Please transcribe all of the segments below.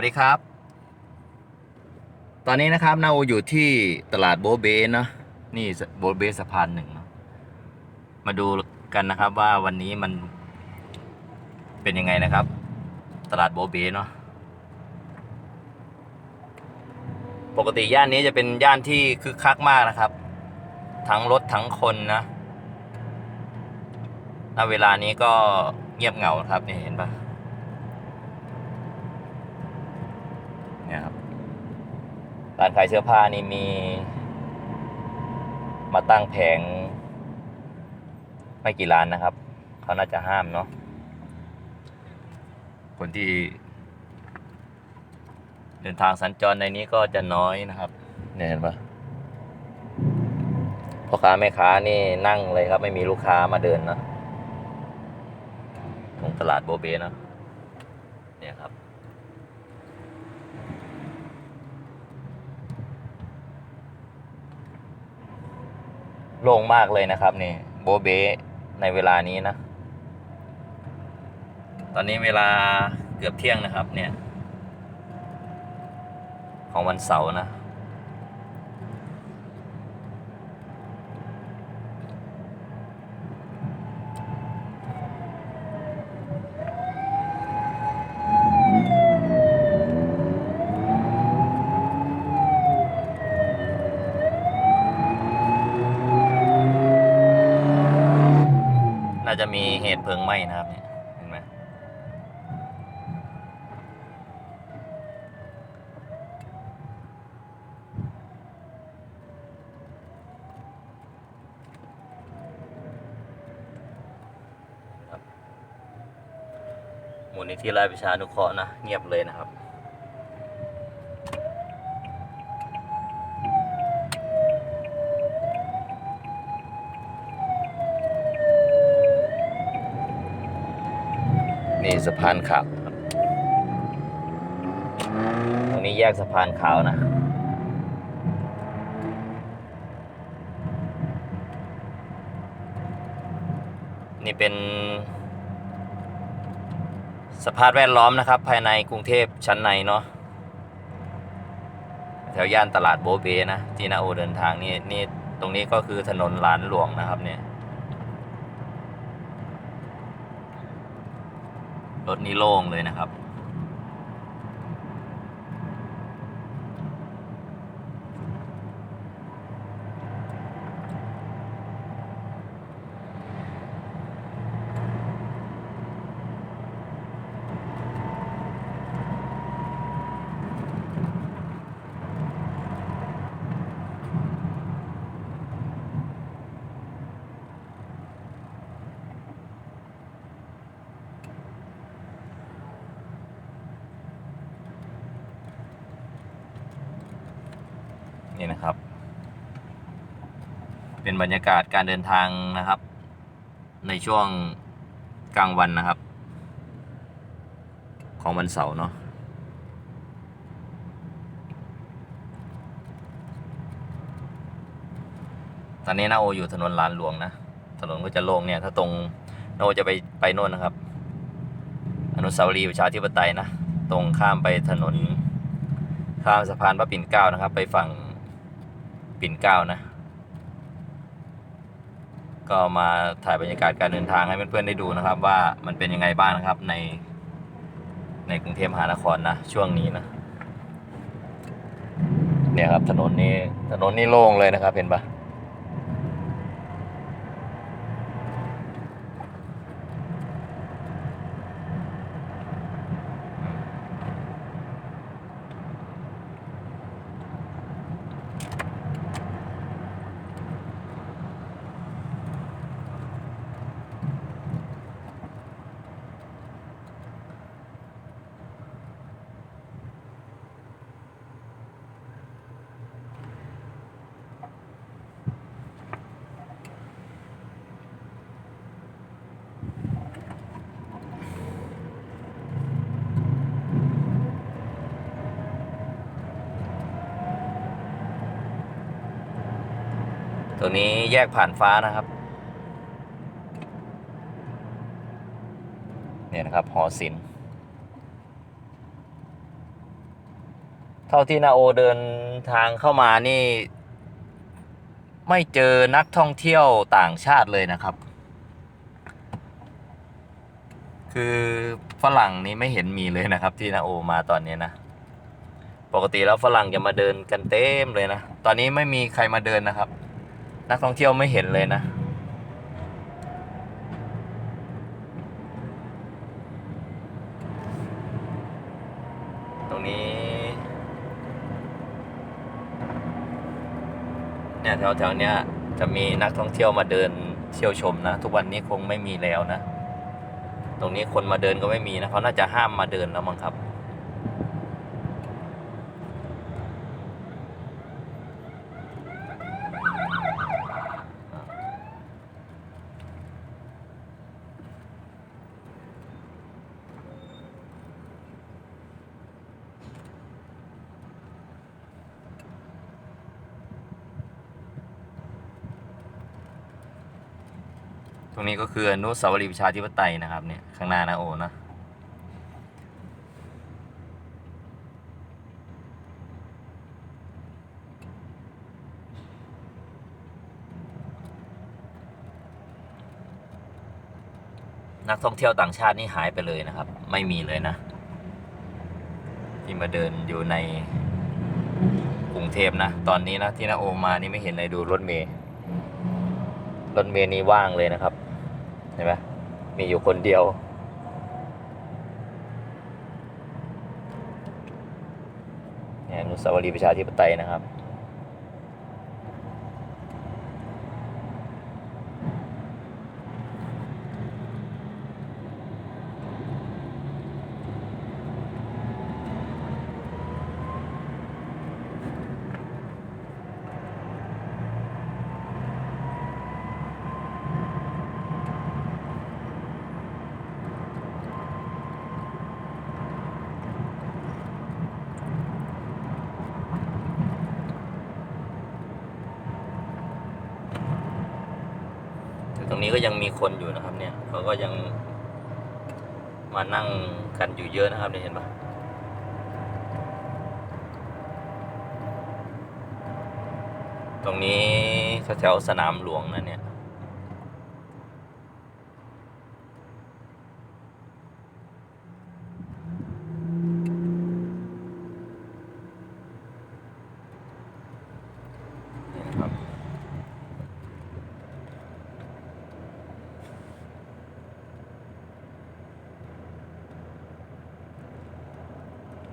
วัสดีครับ ตอนนี้นะครับนาโออยู่ที่ตลาดโบเบเนะนี่โบเบสะพานหนึ่งมาดูกันนะครับว่าวันนี้มันเป็นยังไงนะครับ ตลาดโบเบเนาะปกติย่านนี้จะเป็นย่านที่คึกคักมากนะครับ ทั้งรถทั้งคนนะณเวลานี้ก็เงียบเหงาครับนี่เห็นปะ เนี่ยครับ ร้านขายเสื้อผ้านี่มี มาตั้งแผง ไม่กี่ร้านนะครับ เขาน่าจะห้ามเนาะคนที่ เดินทางสัญจรในนี้ก็จะน้อยนะครับ เนี่ยเห็นปะพ่อค้าแม่ค้านี่นั่งเลยครับ ไม่มีลูกค้ามาเดินเนอะตรงตลาดโบเบเนอะเนี่ยครับ โล่งมากเลยนะครับนี่โบเบในเวลานี้นะ ตอนนี้เวลาเกือบเที่ยงนะครับเนี่ย ของวันเสาร์นะ น่าจะมีเหตุเพลิงไหม้นะครับเนี่ยเห็นไหมมูลนิธิราชประชานุเคราะห์นะ เงียบเลยนะครับ นี่สะพานขาวครับตรงนี้แยกสะพานขาวนะนี่เป็น สภาพแวดล้อมนะครับ ภายในกรุงเทพชั้นในเนาะแถวย่านตลาดโบเบนะที่นาโอเดินทางนี่นี่ตรงนี้ก็คือถนนหลานหลวงนะครับเนี่ย รถนี่โล่งเลยนะครับ นี่นะครับ เป็นบรรยากาศการเดินทางนะครับ ในช่วงกลางวันนะครับ ของวันเสาร์เนาะตอนนี้นาโออยู่ถนนลานหลวงนะ ถนนก็จะโล่งเนี่ย ถ้าตรงนาโอจะไปไปโน่นนะครับ อนุสาวรีย์ประชาธิปไตยนะ ตรงข้ามไปถนนข้ามสะพานพระปิ่นเกล้านะครับ ไปฝั่ง ปิ่นเกล้านะ ก็มาถ่ายบรรยากาศการเดินทางให้เพื่อนๆได้ดูนะครับ ว่ามันเป็นยังไงบ้างนะครับ ใน ในกรุงเทพมหานครนะช่วงนี้นะเนี่ยครับถนนนี้ถนนนี้โล่งเลยนะครับเห็นปะ ตัวนี้แยกผ่านฟ้านะครับ เนี่ยนะครับหอศิลป์เท่าที่นาโอเดินทางเข้ามานี่ ไม่เจอนักท่องเที่ยวต่างชาติเลยนะครับ คือฝรั่งนี้ไม่เห็นมีเลยนะครับ ที่นาโอมาตอนนี้นะปกติแล้วฝรั่งจะมาเดินกันเต็มเลยนะ ตอนนี้ไม่มีใครมาเดินนะครับ นักท่องเที่ยวไม่เห็นเลยนะตรงนี้ เนี่ยแถวแถวๆเนี้ยจะมีนักท่องเที่ยวมาเดินเที่ยวชมนะ ทุกวันนี้คงไม่มีแล้วนะ ตรงนี้คนมาเดินก็ไม่มีนะเขาน่าจะห้ามมาเดินแล้วมั้งครับ ต รงนี้ก็คืออนุสาวรีย์ประชาธิปไตยนะครับเนี่ยข้างหน้านะโอนะนักท่องเที่ยวต่างชาตินี่หายไปเลยนะครับ ไม่มีเลยนะ ที่มาเดินอยู่ในกรุงเทพนะ ตอนนี้นะที่นาโอมานี่ไม่เห็นเลยดูรถเมย์รถเมล์นี้ว่างเลยนะครับ เห็นไหมมีอยู่คนเดียวนี่ยอนุสาวรีย์ประชาธิปไตยนะครับ รงนี้ก็ยังมีคนอยู่นะครับ เนี่ยเขาก็ยังมานั่งกันอยู่เยอะนะครับเนี่ยเห็นปะตรงนี้แถวสนามหลวงนะเนี่ย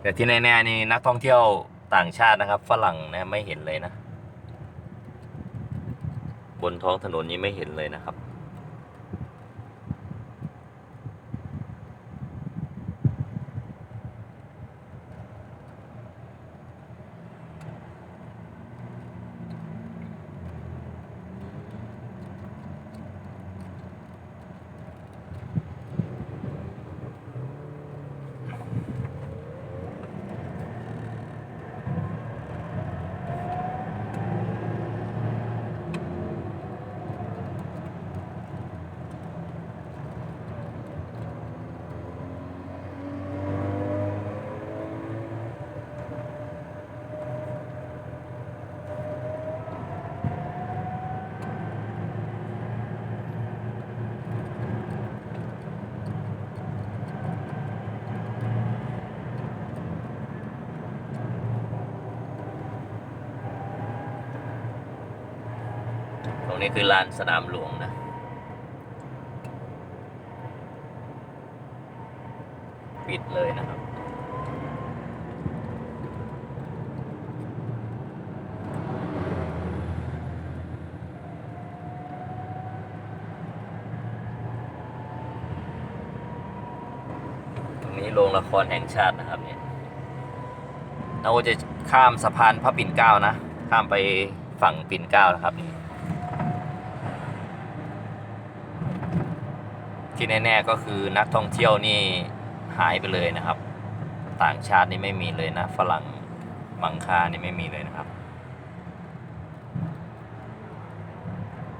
แต่ที่แน่ๆนี่นักท่องเที่ยวต่างชาตินะครับ ฝรั่งนะไม่เห็นเลยนะ บนท้องถนนนี้ไม่เห็นเลยนะครับ รงนี้คือลานสนามหลวงนะ ปิดเลยนะครับ ตรงนี้โรงละครแห่งชาตินะครับเนี่ยเราจะข้ามสะพานพระปิ่นเกล้านะ ข้ามไปฝั่งปิ่นเกล้านะครับนี่ ที่แน่ๆก็คือนักท่องเที่ยวนี่หายไปเลยนะครับ ต่างชาตินี่ไม่มีเลยนะ ฝรั่งมังคานี่ไม่มีเลยนะครับ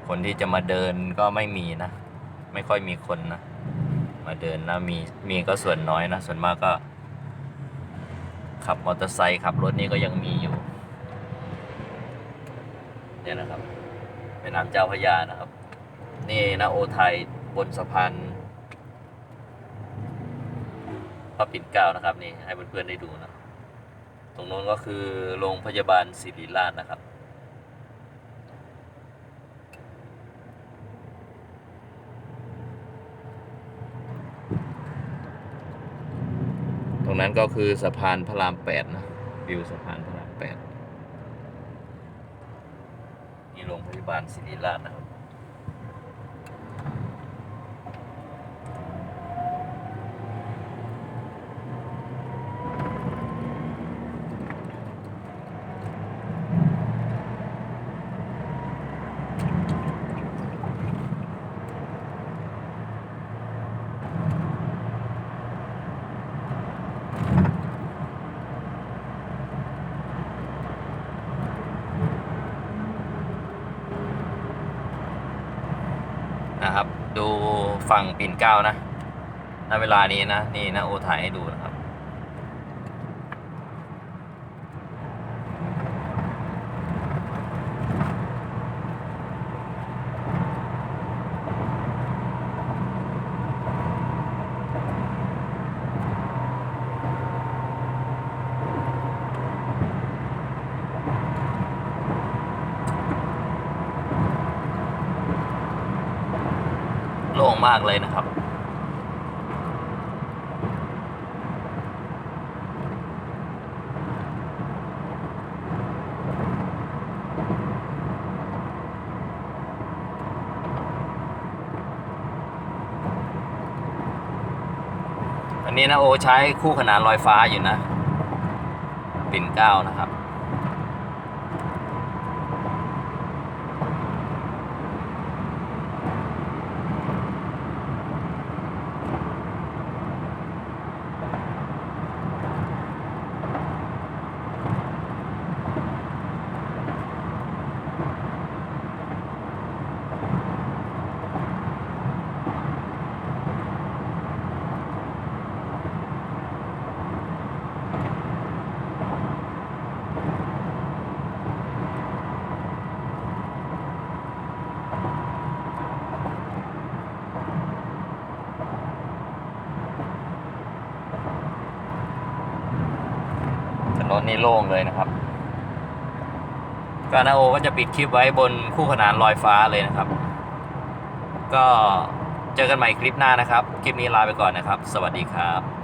คนที่จะมาเดินก็ไม่มีนะ ไม่ค่อยมีคนนะ มาเดินแล้วมีมีก็ส่วนน้อยนะ ส่วนมากก็ ขับมอเตอร์ไซค์ขับรถนี่ก็ยังมีอยู่เนี่ยนะครับแม่น้ำเจ้าพระยานะครับ นี่นะโอไทย บนสะพานพระปิ่นเกล้านะครับนี่ให้เพื่อนๆได้ดูนะ ตรงนู้นก็คือโรงพยาบาลศิริราชนะครับ ตรงนั้นก็คือสะพานพระรามแปดนะ วิวสะพานพระรามแปดนี่โรงพยาบาลศิริราชนะครับนะครับ ดู ฝั่งปิ่นเกล้านะณเวลานี้นะ นี่นะโอถ่ายให้ดูนะครับ มากเลยนะครับ อันนี้นะโอใช้คู่ขนานลอยฟ้าอยู่นะปิ่นเก้านะครับ ถนนนี่โล่งเลยนะครับก็นาโอก็จะปิดคลิปไว้บนคู่ขนานลอยฟ้าเลยนะครับ ก็เจอกันใหม่คลิปหน้านะครับ คลิปนี้ลาไปก่อนนะครับ สวัสดีครับ